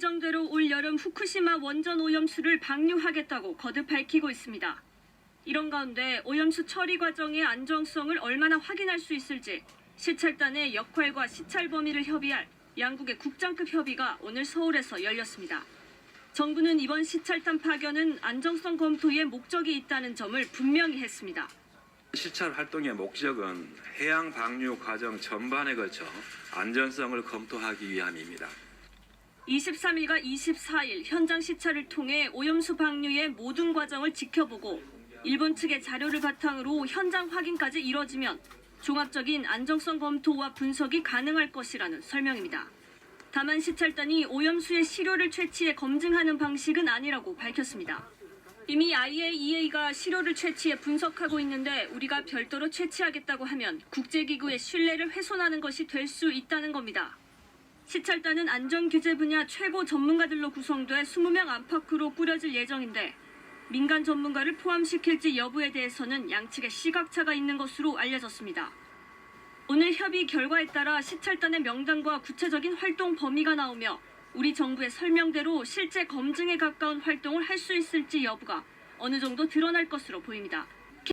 예정대로 올 여름 후쿠시마 원전 오염수를 방류하겠다고 거듭 밝히고 있습니다. 이런 가운데 오염수 처리 과정의 안정성을 얼마나 확인할 수 있을지 시찰단의 역할과 시찰 범위를 협의할 양국의 국장급 협의가 오늘 서울에서 열렸습니다. 정부는 이번 시찰단 파견은 안정성 검토에 목적이 있다는 점을 분명히 했습니다. 시찰 활동의 목적은 해양 방류 과정 전반에 걸쳐 안전성을 검토하기 위함입니다. 23일과 24일 현장 시찰을 통해 오염수 방류의 모든 과정을 지켜보고 일본 측의 자료를 바탕으로 현장 확인까지 이뤄지면 종합적인 안정성 검토와 분석이 가능할 것이라는 설명입니다. 다만 시찰단이 오염수의 시료를 채취해 검증하는 방식은 아니라고 밝혔습니다. 이미 IAEA가 시료를 채취해 분석하고 있는데 우리가 별도로 채취하겠다고 하면 국제기구의 신뢰를 훼손하는 것이 될 수 있다는 겁니다. 시찰단은 안전규제 분야 최고 전문가들로 구성돼 20명 안팎으로 꾸려질 예정인데 민간 전문가를 포함시킬지 여부에 대해서는 양측의 시각차가 있는 것으로 알려졌습니다. 오늘 협의 결과에 따라 시찰단의 명단과 구체적인 활동 범위가 나오며 우리 정부의 설명대로 실제 검증에 가까운 활동을 할 수 있을지 여부가 어느 정도 드러날 것으로 보입니다.